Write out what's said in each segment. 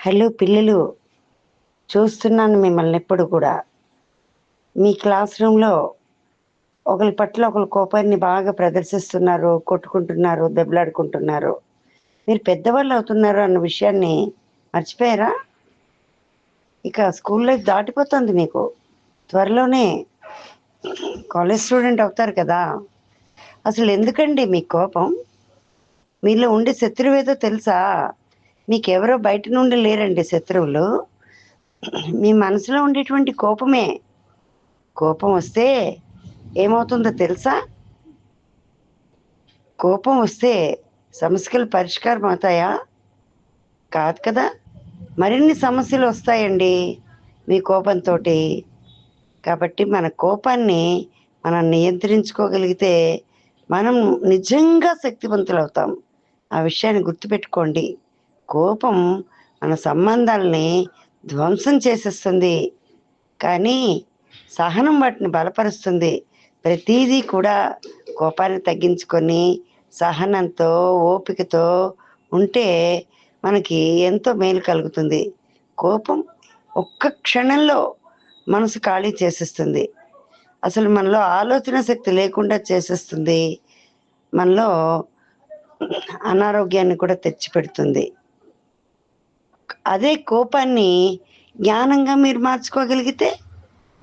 Hello పిల్లలు చూస్తున్నాను మిమ్మల్ని ఎప్పుడు కూడా. మీ క్లాస్ రూమ్లో ఒకరి పట్ల ఒకరి కోపాన్ని బాగా ప్రదర్శిస్తున్నారు కొట్టుకుంటున్నారు దెబ్బలాడుకుంటున్నారు. మీరు పెద్దవాళ్ళు అవుతున్నారు అన్న విషయాన్ని మర్చిపోయారా? ఇక స్కూల్ లైఫ్ దాటిపోతుంది మీకు. త్వరలోనే కాలేజ్ స్టూడెంట్ అవుతారు కదా. అసలు ఎందుకండి మీ కోపం? మీలో ఉండే శత్రువేదో తెలుసా? మీకెవరో బయట నుండి లేరండి శత్రువులు. మీ మనసులో ఉండేటువంటి కోపమే. కోపం వస్తే ఏమవుతుందో తెలుసా? కోపం వస్తే సమస్యలు పరిష్కారం అవుతాయా? కాదు కదా. మరిన్ని సమస్యలు వస్తాయండి మీ కోపంతో కాబట్టి మన కోపాన్ని మనం నియంత్రించుకోగలిగితే మనం నిజంగా శక్తివంతులవుతాం. ఆ విషయాన్ని గుర్తుపెట్టుకోండి. కోపం మన సంబంధాలని ధ్వంసం చేసేస్తుంది. కానీ సహనం వాటిని బలపరుస్తుంది. ప్రతిదీ కూడా కోపాన్ని తగ్గించుకొని సహనంతో ఓపికతో ఉంటే మనకి ఎంతో మేలు కలుగుతుంది. కోపం ఒక్క క్షణంలో మనసు ఖాళీ చేసేస్తుంది. అసలు మనలో ఆలోచన శక్తి లేకుండా చేసేస్తుంది. మనలో అనారోగ్యాన్ని కూడా తెచ్చిపెడుతుంది. అదే కోపాన్ని జ్ఞానంగా మీరు మార్చుకోగలిగితే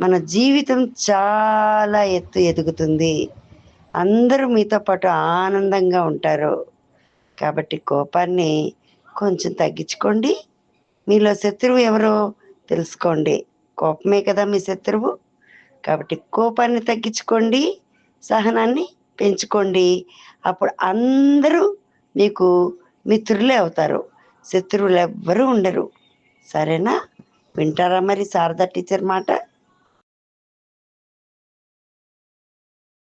మన జీవితం చాలా ఎత్తు ఎదుగుతుంది. అందరూ మీతో పాటు ఆనందంగా ఉంటారు. కాబట్టి కోపాన్ని కొంచెం తగ్గించుకోండి. మీలో శత్రువు ఎవరో తెలుసుకోండి. కోపమే కదా మీ శత్రువు. కాబట్టి కోపాన్ని తగ్గించుకోండి. సహనాన్ని పెంచుకోండి. అప్పుడు అందరూ మీకు మిత్రులే అవుతారు. శత్రువులు ఎవ్వరూ ఉండరు. సరేనా? వింటారా మరి శారదా టీచర్ మాట?